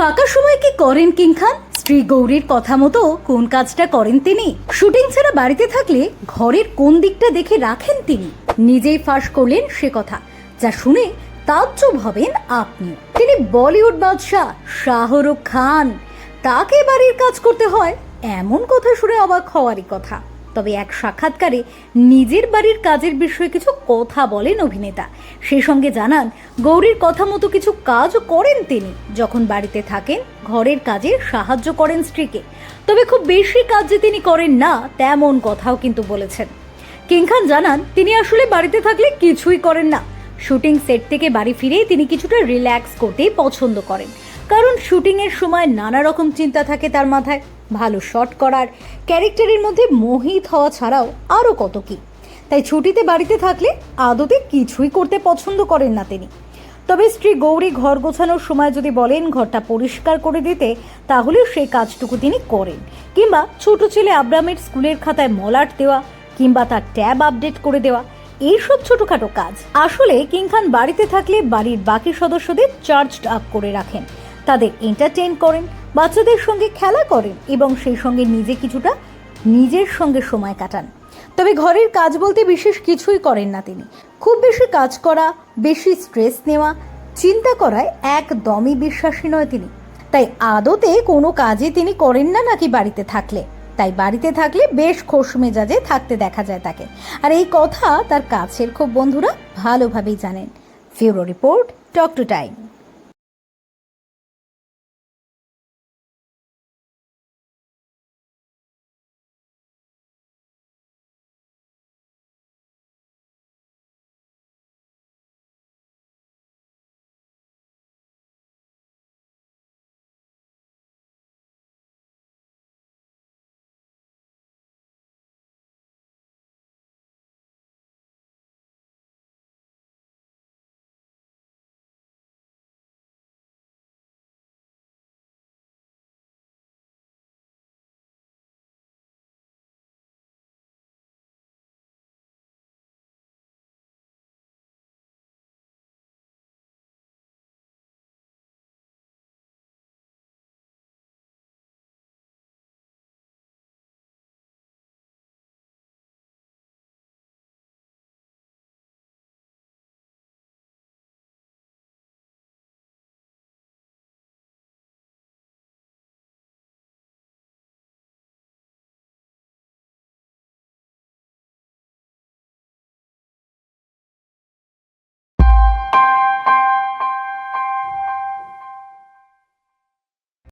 ফাঁকা সময় কি করেন কিং খান? স্ত্রী গৌরীর কথা মতো কোন কাজটা করেন তিনি? শুটিং ছাড়া বাড়িতে থাকলে ঘরের কোন দিকটা দেখে রাখেন তিনি? নিজেই ফাঁস করলেন সে কথা, যা শুনে তাজ্জব হবেন আপনি। তিনি বলিউড বাদশাহ শাহরুখ খান। তাকে বাড়ির কাজ করতে হয় এমন কথা শুনে অবাক হওয়ারই কথা। তবে এক সাক্ষাৎকারে নিজের বাড়ির কাজের বিষয়ে কিছু কথা বলেন অভিনেতা। সেই সঙ্গে জানান, গৌরীর কথা মতো কিছু কাজও করেন তিনি। যখন বাড়িতে থাকেন, ঘরের কাজে সাহায্য করেন স্ত্রীকে। তবে খুব বেশি কাজ যে তিনি করেন না, তেমন কথাও কিন্তু বলেছেন। কিং খান জানান, তিনি আসলে বাড়িতে থাকলে কিছুই করেন না। শুটিং সেট থেকে বাড়ি ফিরে তিনি কিছুটা রিল্যাক্স করতেই পছন্দ করেন। কারণ শুটিংয়ের সময় নানা রকম চিন্তা থাকে তার মাথায়। ভালো শট করার ক্যারেক্টারের মধ্যে মোহিত হওয়া ছাড়াও আরও কত কি। তাই ছুটিতে বাড়িতে থাকলে আদতে কিছুই করতে পছন্দ করেন না তিনি। তবে স্ত্রী গৌরী ঘর গোছানোর সময় যদি বলেন ঘরটা পরিষ্কার করে দিতে, তাহলে সেই কাজটুকু তিনি করেন। কিংবা ছোট ছেলে আব্রামের স্কুলের খাতায় মলাট দেওয়া, কিংবা তার ট্যাব আপডেট করে দেওয়া, এইসব ছোটখাটো কাজ। আসলে কিং খান বাড়িতে থাকলে বাড়ির বাকি সদস্যদের চার্জড আপ করে রাখেন। তাদের এন্টারটেন করেন, বাচ্চাদের সঙ্গে খেলা করেন এবং সেই সঙ্গে নিজে কিছুটা নিজের সঙ্গে সময় কাটান। তবে ঘরের কাজ বলতে বিশেষ কিছুই করেন না তিনি। খুব বেশি কাজ করা, বেশি স্ট্রেস নেওয়া, চিন্তা করায় একদমই বিশ্বাসী নয় তিনি। তাই আদতে কোনো কাজই তিনি করেন না নাকি বাড়িতে থাকলে। তাই বাড়িতে থাকলে বেশ খোশ মেজাজে থাকতে দেখা যায় তাকে। আর এই কথা তার কাছের খুব বন্ধুরা ভালোভাবেই জানেন। ফিউরো রিপোর্ট টক টু টাইম।